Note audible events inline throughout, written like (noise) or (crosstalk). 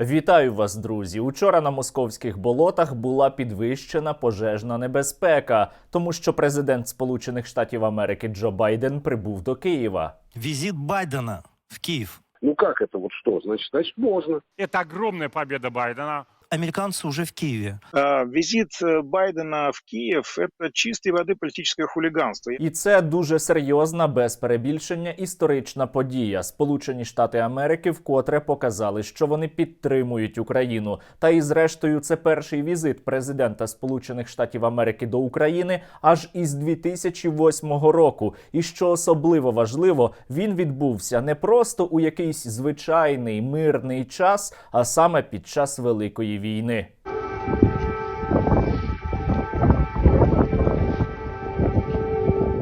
Вітаю вас, друзі! Учора на московських болотах була підвищена пожежна небезпека, тому що президент Сполучених Штатів Америки Джо Байден прибув до Києва. Візит Байдена в Київ. Ну как это вот что? Значит, значит можно. Это огромная победа Байдена Американцы уже в Киеве. Э, Визит э, Байдена в Киев – это чистой воды политическое хулиганство. І це дуже серйозна, без перебільшення, історична подія. Сполучені Штати Америки вкотре показали, що вони підтримують Україну. Та і зрештою, це перший візит президента Сполучених Штатів Америки до України аж із 2008 року. І що особливо важливо, він відбувся не просто у якийсь звичайний мирний час, а саме під час Великої війни.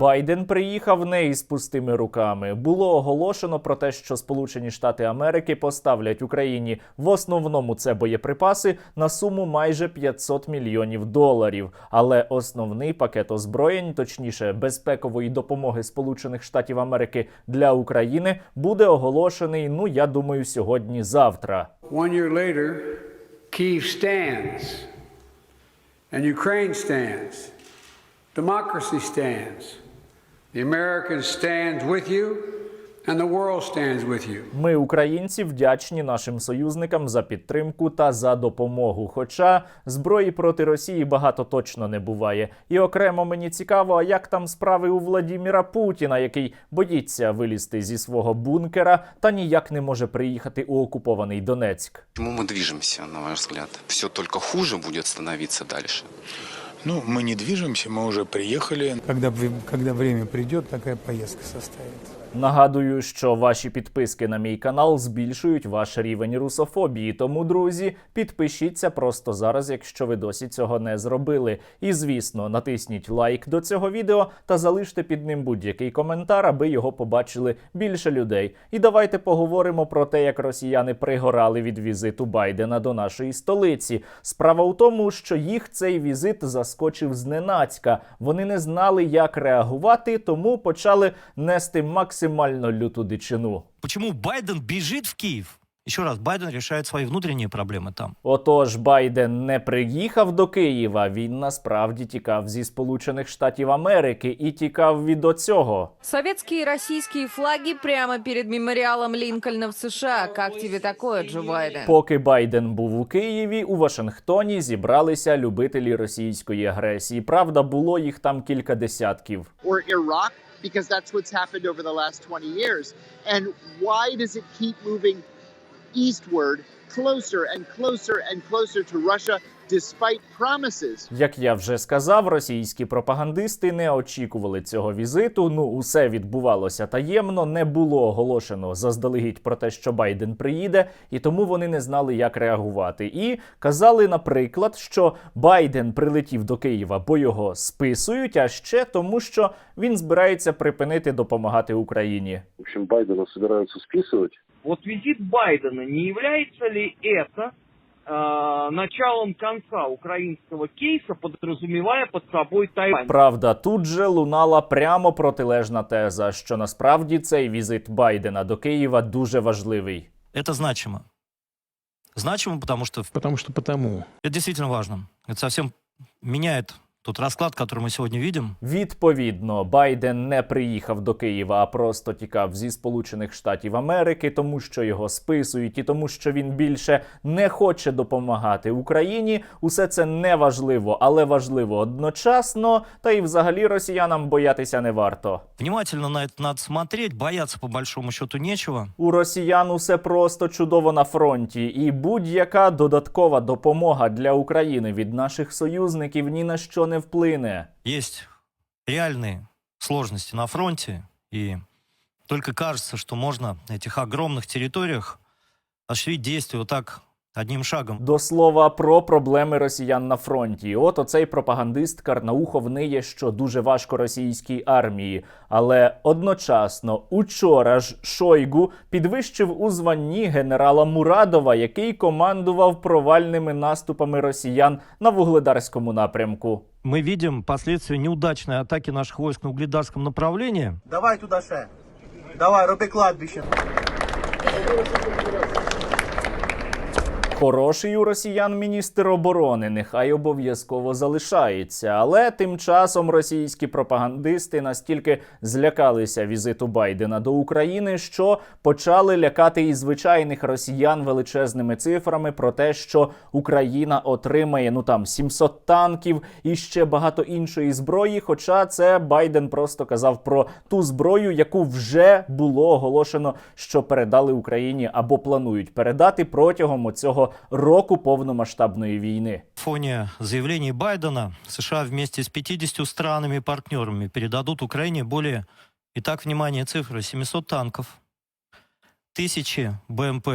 Байден приїхав не із пустими руками. Було оголошено про те, що Сполучені Штати Америки поставлять Україні в основному це боєприпаси на суму майже 500 мільйонів доларів. Але основний пакет озброєнь, точніше безпекової допомоги Сполучених Штатів Америки для України, буде оголошений. Ну я думаю, сьогодні-завтра. One year later, Kiev stands, and Ukraine stands. Democracy stands. The Americans stand with you, Ми, українці, вдячні нашим союзникам за підтримку та за допомогу. Хоча зброї проти Росії багато точно не буває. І окремо мені цікаво, а як там справи у Владіміра Путіна, який боїться вилізти зі свого бункера та ніяк не може приїхати у окупований Донецьк. К чему мы движемся, на ваш взгляд? Все только хуже будет становиться дальше? Ну, мы не движемся, мы уже приехали. Когда, вре- когда время придет, такая поездка состоится. Нагадую, що ваші підписки на мій канал збільшують ваш рівень русофобії. Тому, друзі, підпишіться просто зараз, якщо ви досі цього не зробили. І звісно, натисніть лайк до цього відео та залиште під ним будь-який коментар, аби його побачили більше людей. І давайте поговоримо про те, як росіяни пригорали від візиту Байдена до нашої столиці. Справа у тому, що їх цей візит заскочив зненацька. Вони не знали, як реагувати, тому почали нести максимально люту дичину. Почему Байден бежит в Киев? Еще раз, Байден решает свои внутренние проблемы там. Отож, Байден не приїхав до Києва. Він насправді тікав зі Сполучених Штатів Америки і тікав від оцього. Советские и российские флаги прямо перед мемориалом Линкольна в США. Как тебе такое, Джо Байден? Поки Байден був у Києві, у Вашингтоні зібралися любителі російської агресії. Правда, було їх там кілька десятків. or Iraq, because that's what's happened over the last 20 years. And why does it keep moving eastward, closer and closer and closer to Russia, despite promises? Як я вже сказав, російські пропагандисти не очікували цього візиту. Ну, усе відбувалося таємно, не було оголошено заздалегідь про те, що Байден приїде, і тому вони не знали, як реагувати. І казали, наприклад, що Байден прилетів до Києва, бо його списують, а ще тому, що він збирається припинити допомагати Україні. В общем, Байдена собираются списывать. Вот визит Байдена, не является ли это э, началом конца украинского кейса, подразумевая под собой Тайвань? Правда, тут же лунала прямо протилежна теза, що насправді цей візит Байдена до Києва дуже важливий. Это значимо. Значимо, потому что Потому что потому. это действительно важно. Это совсем меняет тот расклад, который мы сегодня видим. Відповідно, Байден не приїхав до Києва, а просто тікав зі Сполучених Штатів Америки, тому що його списують, і тому, що він більше не хоче допомагати Україні. Усе це не важливо, але важливо одночасно. Та й взагалі росіянам боятися не варто. Внимательно на это надо смотреть, бояться по большому счету нечего. У росіян усе просто чудово на фронті, і будь-яка додаткова допомога для України від наших союзників ні на що не вплине. Есть реальные сложности на фронте, и только кажется, что можно на этих огромных территориях осуществить действия вот так одним шагом. До слова про проблеми росіян на фронті. От оцей пропагандист Карнаухов ниє, що дуже важко російській армії. Але одночасно учора ж Шойгу підвищив у званні генерала Мурадова, який командував провальними наступами росіян на вугледарському напрямку. Мы видим последствия неудачной атаки наших войск на угледарском направлении. Давай туда Ше. Давай, роби кладбище. Хороший у росіян міністр оборони нехай обов'язково залишається. Але тим часом російські пропагандисти настільки злякалися візиту Байдена до України, що почали лякати і звичайних росіян величезними цифрами про те, що Україна отримає ну там 700 танків і ще багато іншої зброї. Хоча це Байден просто казав про ту зброю, яку вже було оголошено, що передали Україні або планують передати протягом цього року повномасштабної війни. В фоне заявлений Байдена США вместе с 50 странами-партнерами передадут Украине более, так, внимание, цифры, 700 танков, тысячи БМП,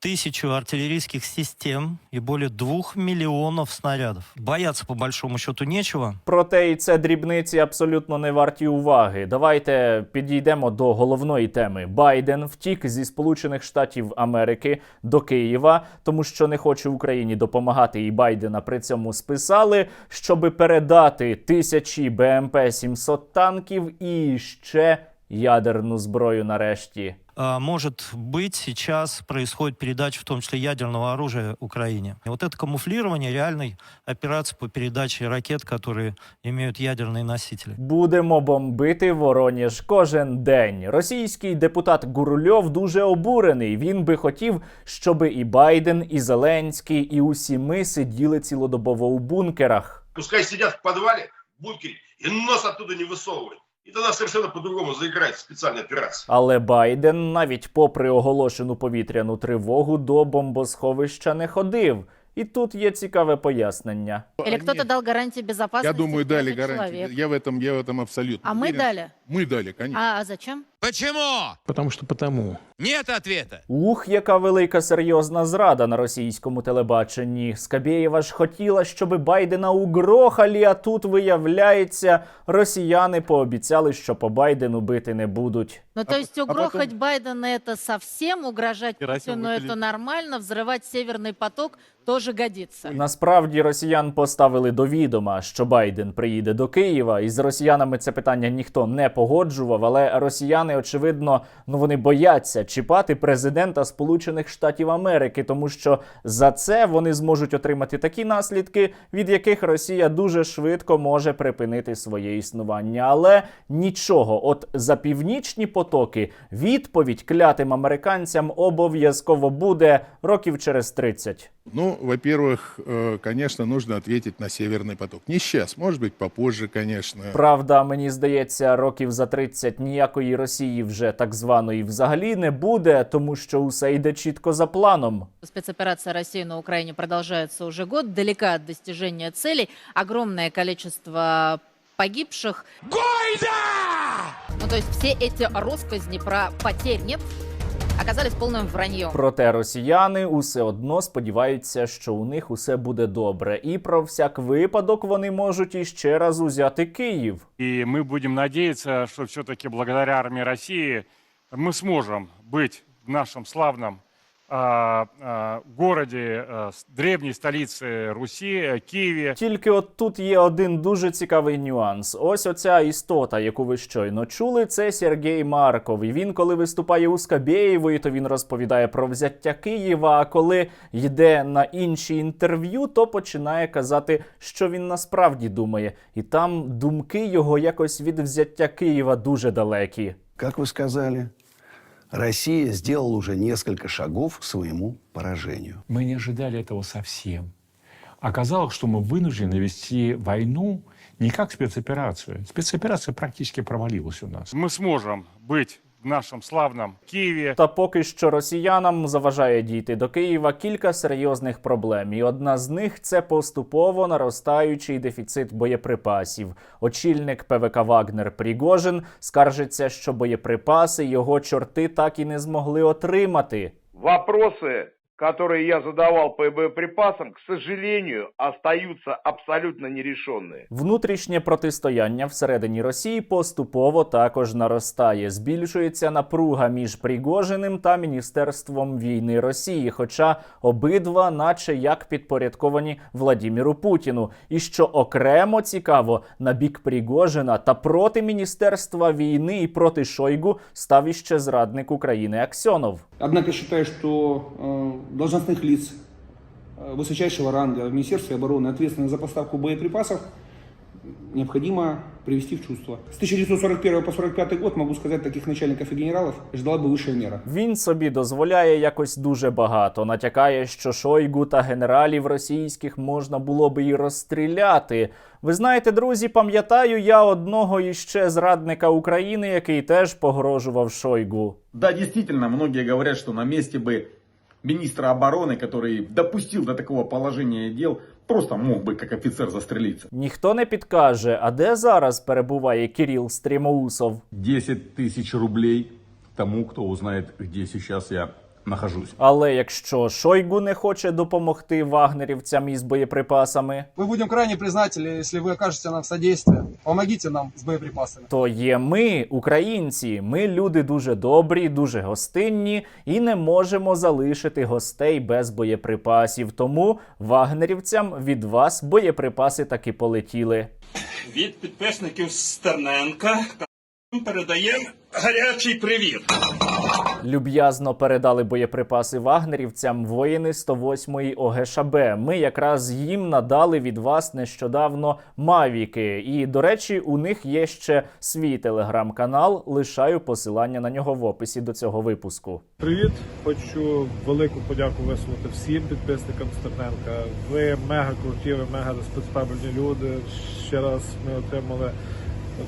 тысячу артиллерийских систем и более двух миллионов снарядов. Бояться, по большому счету, нечего. Проте і це дрібниці абсолютно не варті уваги. Давайте підійдемо до головної теми. Байден втік зі Сполучених Штатів Америки до Києва, тому що не хоче Україні допомагати. І Байдена при цьому списали, щоби передати тисячі БМП 700 танків і ще ядерну зброю нарешті А, может быть, сейчас происходит передача, в том числе ядерного оружия Украине. И вот это камуфлирование реальной операции по передаче ракет, которые имеют ядерные носители. Будемо бомбити Вороніж кожен день. Російський депутат Гурульов дуже обурений. Він би хотів, щоб і Байден, і Зеленський, і усі ми сиділи цілодобово у бункерах. Пускай сидят в подвале, в бункере, и нос оттуда не высовывают. И тогда совершенно по-другому заиграет специальная операция. Але Байден, навіть попри оголошену повітряну тривогу, до бомбосховища не ходив. І тут є цікаве пояснення. Или кто-то дал гарантии безопасности? Я думаю, дали этот гарантии. человек. Я в этом, я в этом абсолютно А мы уверен. дали? Мы дали, конечно. А, а зачем? Почему? Потому что потому. Нет ответа. Ух, яка велика серйозна зрада на російському телебаченні. Скабєєва ж хотіла, щоби Байдена угрохали, а тут виявляється, росіяни пообіцяли, що по Байдену бити не будуть. Ну, то А есть по- а угрохать потом- Байдена это совсем угрожать Путину, это нормально, взрывать Северный поток тоже годится. Насправді росіян поставили до відома, що Байден приїде до Києва, і з росіянами це питання ніхто не погоджував. Але росіяни, очевидно, ну вони бояться чіпати президента Сполучених Штатів Америки, тому що за це вони зможуть отримати такі наслідки, від яких Росія дуже швидко може припинити своє існування. Але нічого, от за північні потоки відповідь клятим американцям обов'язково буде років через 30. Ну, во-первых, э, конечно, нужно ответить на Северный поток. Не сейчас, может быть, попозже, конечно. Правда, мені здається, років за 30 ніякої Росії вже так званої взагалі не буде, тому що усе йде чітко за планом. Спецоперация России на Украине продолжается уже год, далека от достижения целей. Огромное количество погибших. Гойда! Ну, то есть все эти россказни про потерь нет оказались полным враньем. Проте росіяни усе одно сподіваються, що у них усе буде добре, і про всяк випадок вони можуть іще раз узяти Київ. И мы будем надеяться, что все-таки благодаря армии России мы сможем быть в нашем славном а, а, городе, а, с- древней столице Руси, э, Киеве. Тільки от тут є один дуже цікавий нюанс. Ось оця істота, яку ви щойно чули, це Сергій Марков. І він, коли виступає у Скабєєвої, то він розповідає про взяття Києва. А коли йде на інші інтерв'ю, то починає казати, що він насправді думає. І там думки його якось від взяття Києва дуже далекі. Как вы сказали, Россия сделала уже несколько шагов к своему поражению. Мы не ожидали этого совсем. Оказалось, что мы вынуждены вести войну не как спецоперацию. Спецоперация практически провалилась у нас. Мы сможем быть в нашому славному Києві. Та поки що росіянам заважає дійти до Києва кілька серйозних проблем. І одна з них це поступово наростаючий дефіцит боєприпасів. Очільник ПВК Вагнер Пригожин скаржиться, що боєприпаси його чорти так і не змогли отримати. Вопросы, которые я задавал по боеприпасам, к сожалению, остаются абсолютно нерешенные. Внутрішнє протистояння всередині Росії поступово також наростає. Збільшується напруга між Пригожиним та Міністерством війни Росії, хоча обидва, наче як підпорядковані Владіміру Путіну. І що окремо цікаво, на бік Пригожина та проти Міністерства війни і проти Шойгу став іще зрадник України Аксьонов. Однако считаю, что э, должностных лиц э, высочайшего ранга в Министерстве обороны, ответственных за поставку боеприпасов, необходимо привести в чувство. С 1941 по 1945 год, могу сказать, таких начальников и генералов ждала бы высшая мера. Він собі дозволяє якось дуже багато. Натякає, що Шойгу та генералів російських можна було би і розстріляти. Ви знаєте, друзі, пам'ятаю я одного іще зрадника України, який теж погрожував Шойгу. Да, действительно, многие говорят, что на месте бы министра обороны, который допустил до такого положения дел, просто мог бы как офицер застрелиться. Ніхто не підкаже, а де зараз перебуває Кіріл Стрімоусов. 10 тысяч рублей тому, кто узнает, где сейчас я нахожусь. Але якщо Шойгу не хоче допомогти вагнерівцям із боєприпасами, Мы будем крайне признательны, если вы окажете нам содействие. Помогите нам с боеприпасами. то є ми, українці. Ми люди дуже добрі, дуже гостинні і не можемо залишити гостей без боєприпасів. Тому вагнерівцям від вас боєприпаси таки полетіли. Від підписників Стерненка передаємо гарячий привіт. Люб'язно передали боєприпаси вагнерівцям воїни 108-ї ОГШБ. Ми якраз їм надали від вас нещодавно мавіки. І до речі, у них є ще свій телеграм-канал. Лишаю посилання на нього в описі до цього випуску. Привіт! Хочу велику подяку висловити всім підписникам Стерненка. Ви мега круті, ви мега респектабельні люди. Ще раз ми отримали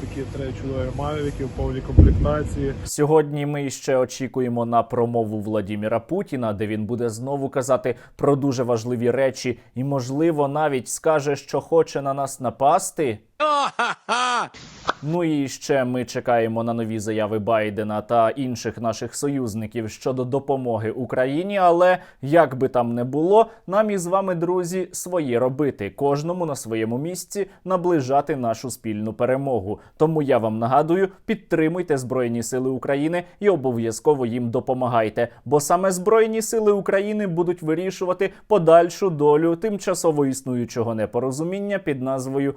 такі три чудові мавіки в повній комплектації. Сьогодні ми ще очікуємо на промову Владіміра Путіна, де він буде знову казати про дуже важливі речі, і, можливо, навіть скаже, що хоче на нас напасти. (laughs) Ну і ще ми чекаємо на нові заяви Байдена та інших наших союзників щодо допомоги Україні. Але як би там не було, нам із вами, друзі, своє робити, кожному на своєму місці наближати нашу спільну перемогу. Тому я вам нагадую, підтримуйте Збройні Сили України і обов'язково їм допомагайте. Бо саме Збройні Сили України будуть вирішувати подальшу долю тимчасово існуючого непорозуміння під назвою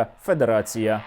Російська Федерація.